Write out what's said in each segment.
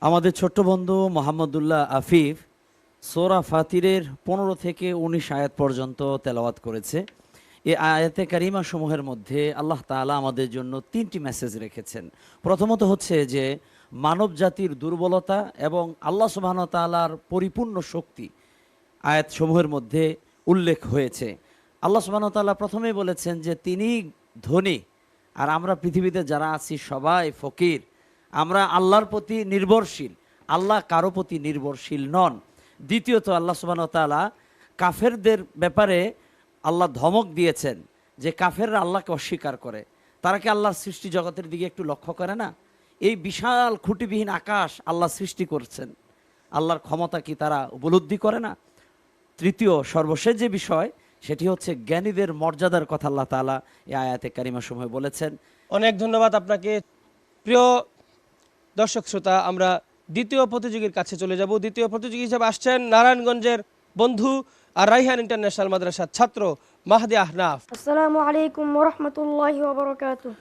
আমাদের ছোট্ট বন্ধু মোহাম্মদুল্লাহ আফিফ সোরা ফাতিরের পনেরো থেকে উনিশ আয়াত পর্যন্ত তেলাওয়াত করেছে। এই আয়াতে কারিমা সমূহের মধ্যে আল্লাহ তাআলা আমাদের জন্য তিনটি মেসেজ রেখেছেন। প্রথমত হচ্ছে যে, মানব জাতির দুর্বলতা এবং আল্লাহ সুবাহন তাআলার পরিপূর্ণ শক্তি আয়াত সমূহের মধ্যে উল্লেখ হয়েছে। আল্লাহ সুবাহন তাআলা প্রথমেই বলেছেন যে তিনি ধনী। আর আমরা পৃথিবীতে যারা আছি সবাই ফকির। আমরা আল্লাহর প্রতি নির্ভরশীল। আল্লাহ কারও প্রতি নির্ভরশীল নন। দ্বিতীয়ত আল্লাহ সুবাহ তাআলা কাফেরদের ব্যাপারে আল্লাহ ধমক দিয়েছেন যে কাফেররা আল্লাহকে অস্বীকার করে। তারা কি আল্লাহর সৃষ্টি জগতের দিকে একটু লক্ষ্য করে না? এই বিশাল খুঁটিবিহীন আকাশ আল্লাহ সৃষ্টি করছেন। আল্লাহর ক্ষমতা কি তারা উপলব্ধি করে না? তৃতীয়, সর্বশেষ যে বিষয়, সেটি হচ্ছে জ্ঞানীদের মর্যাদার কথা আল্লাহ তাআলা এই আয়াতে কারিমা সময় বলেছেন। অনেক ধন্যবাদ আপনাকে। প্রিয় দর্শক শ্রোতা আমরা দ্বিতীয় প্রতিযোগীর কাছে চলে যাব দ্বিতীয় প্রতিযোগী হিসেবে আসছেন নারায়ণগঞ্জের বন্ধু আর রাইহান ইন্টারন্যাশনাল মাদ্রাসার ছাত্র মাহদি আহনাফ السلام عليكم ورحمة الله وبركاته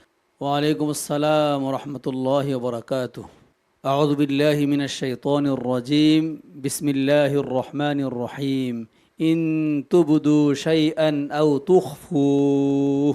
وعليكم السلام ورحمة الله وبركاته أعوذ بالله من الشيطان الرجيم بسم الله الرحمن الرحيم إن تبدوا شيئا أو تخفوه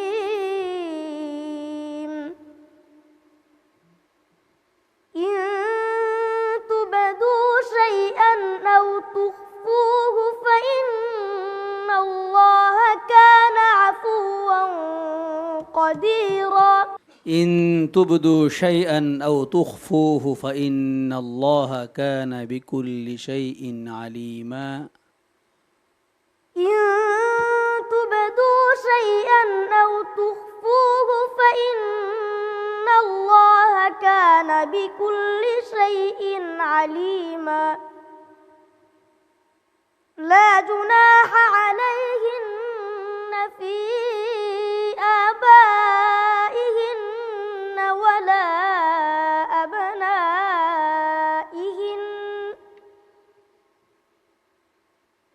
قديرا. إن تبدوا شيئا أو تخفوه فإن الله كان بكل شيء عليما. إن تبدوا شيئا أو تخفوه فإن الله كان بكل شيء عليما. لا جناح عليهن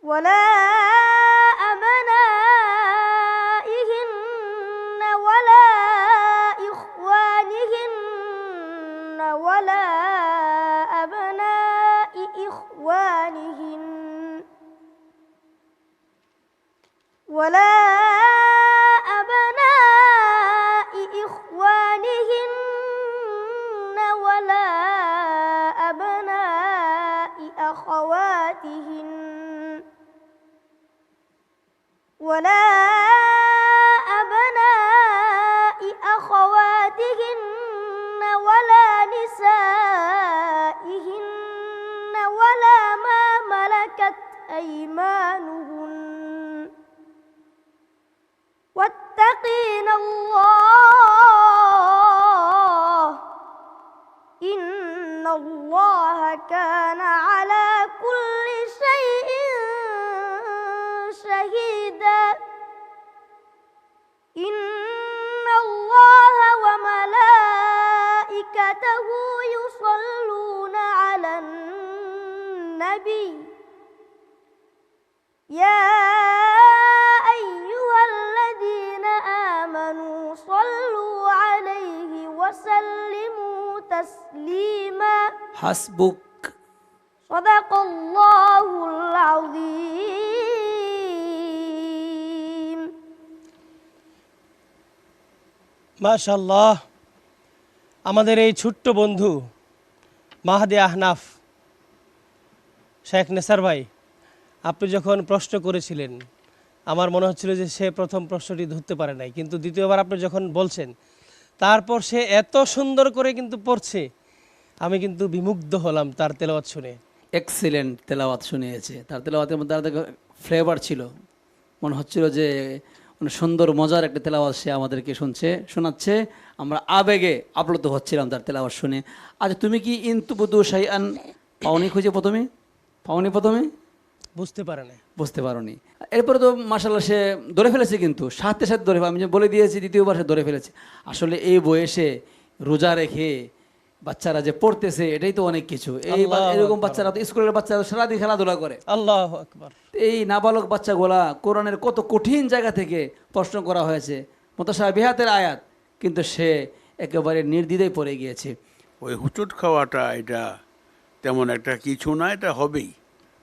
ولا أبنائهن ولا إخوانهن ولا أبناء إخوانهن ولا أبناء إخوانهن ولا أبناء أخواتهن ولا النبي يا أيها الذين آمنوا صلوا عليه وسلموا تسليما حسبك صدق الله العظيم মাশাল্লাহ আমাদের এই ছোট্ট বন্ধু মাহাদি আহনাফ শেখ নেসার ভাই, আপনি যখন প্রশ্ন করেছিলেন, আমার মনে হচ্ছিল যে সে প্রথম প্রশ্নটি ধরতে পারে নাই। কিন্তু দ্বিতীয়বার আপনি যখন বলছেন, তারপর সে এত সুন্দর করে কিন্তু পড়ছে, আমি কিন্তু বিমুগ্ধ হলাম তার তেলাওয়াত শুনে। এক্সিলেন্ট তেলাওয়াত শুনিয়েছে। তার তেলাওয়াতের মধ্যে আলাদা ফ্লেভার ছিল। মনে হচ্ছিল যে মানে সুন্দর, মজার একটা তেলাওয়াত সে আমাদেরকে শুনছে, শোনাচ্ছে। আমরা আবেগে আপ্লুত হচ্ছিলাম তার তেলাওয়াত শুনে। আচ্ছা তুমি কি ইন্তু বুদু শাইআন পাওনি খুঁজে প্রথমে? পাওনি প্রথমে? বুঝতে পারে না বুঝতে পারোনি। এরপরে তো মাসাল্লাহ সে ধরে ফেলেছে কিন্তু সাথে সাথে ধরে ফেলে আমি যে বলে দিয়েছি দ্বিতীয়বার সে ধরে ফেলেছে। আসলে এই বয়সে রোজা রেখে বাচ্চারা যে পড়তেছে এটাই তো অনেক কিছু। এই এরকম বাচ্চারা তো স্কুলের বাচ্চারা সারাদিন খেলাধুলা করে। আল্লাহ আকবার। এই নাবালক বাচ্চাগুলা কোরআনের কত কঠিন জায়গা থেকে প্রশ্ন করা হয়েছে। বিহাতের আয়াত কিন্তু সে একেবারে নির্দ্বিধায় পড়ে গিয়েছে। ওই হুচুট খাওয়াটা এটা তেমন একটা কিছু না এটা হবেই।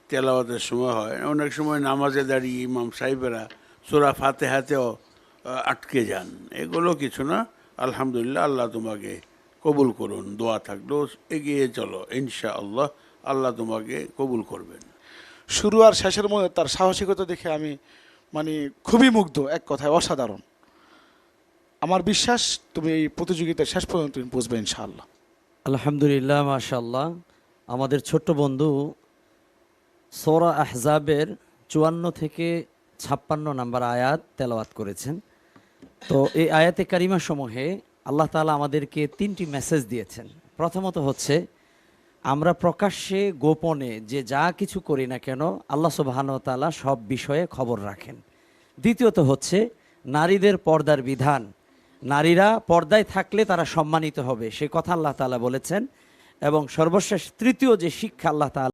তেলাওয়াতের সময় হয়। অনেক সময় নামাজে দাঁড়িয়ে ইমাম সাহেবেরা সোরা ফাতে হাতেও আটকে যান। এগুলো কিছু না। আলহামদুলিল্লাহ আল্লাহ তোমাকে কবুল করুন। দোয়া থাকল এগিয়ে চলো ইনশা আল্লাহ আল্লাহ তোমাকে কবুল করবেন। শুরু আর শেষের মধ্যে তার সাহসিকতা দেখে আমি মানে খুবই মুগ্ধ এক কথায় অসাধারণ। আমার বিশ্বাস তুমি এই প্রতিযোগিতার শেষ পর্যন্ত তুমি বুঝবে ইনশাআল্লাহ। আলহামদুলিল্লাহ মাশাল্লাহ আমাদের ছোট্ট বন্ধু সোরা আহজাবের চুয়ান্ন থেকে ছাপ্পান্ন নাম্বার আয়াত তেলাওয়াত করেছেন। তো এই আয়াতে কারিমা সমূহে আল্লাহ তাআলা আমাদেরকে তিনটি মেসেজ দিয়েছেন। প্রথমত হচ্ছে, আমরা প্রকাশ্যে, গোপনে যে যা কিছু করি না কেন আল্লাহ সুবাহান তাআলা সব বিষয়ে খবর রাখেন। দ্বিতীয়ত হচ্ছে, নারীদের পর্দার বিধান। নারীরা পর্দায় থাকলে তারা সম্মানিত হবে। সে কথা আল্লাহ তালা বলেছেন। এবং সর্বশেষ তৃতীয় যে শিক্ষা আল্লাহ তাআলা